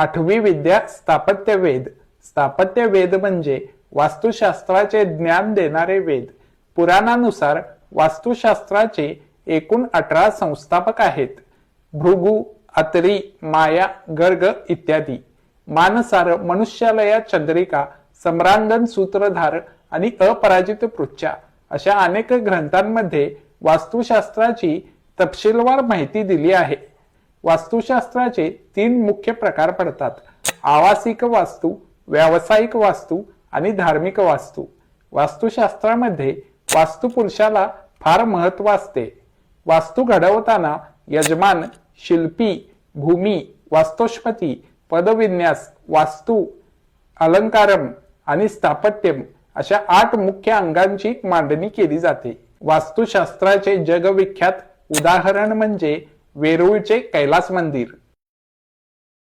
आठवी विद्या स्थापत्य वेद स्थापत्य वेद म्हणजे वास्तुशास्त्राचे ज्ञान देणारे वेद. पुराणानुसार वास्तुशास्त्राचे एकूण अठरा संस्थापक आहेत. भृगु अत्री माया गर्ग इत्यादी. मानसार मनुष्यालया चंद्रिका सम्रांगण सूत्रधार आणि अपराजित पृच्छा अशा अनेक ग्रंथांमध्ये वास्तुशास्त्राची तपशीलवार माहिती दिली आहे. वास्तुशास्त्राचे तीन मुख्य प्रकार पडतात. आवासिक वास्तू व्यावसायिक वास्तू आणि धार्मिक वास्तू. वास्तुशास्त्रामध्ये वास्तुपुरुषाला फार महत्त्व असते. वास्तू घडवताना यजमान शिल्पी भूमी वास्तुष्पती पदविन्यास वास्तू अलंकारम आणि स्थापत्यम अशा आठ मुख्य अंगांची मांडणी केली जाते. वास्तुशास्त्राचे जगविख्यात उदाहरण म्हणजे वेरूळचे कैलास मंदिर.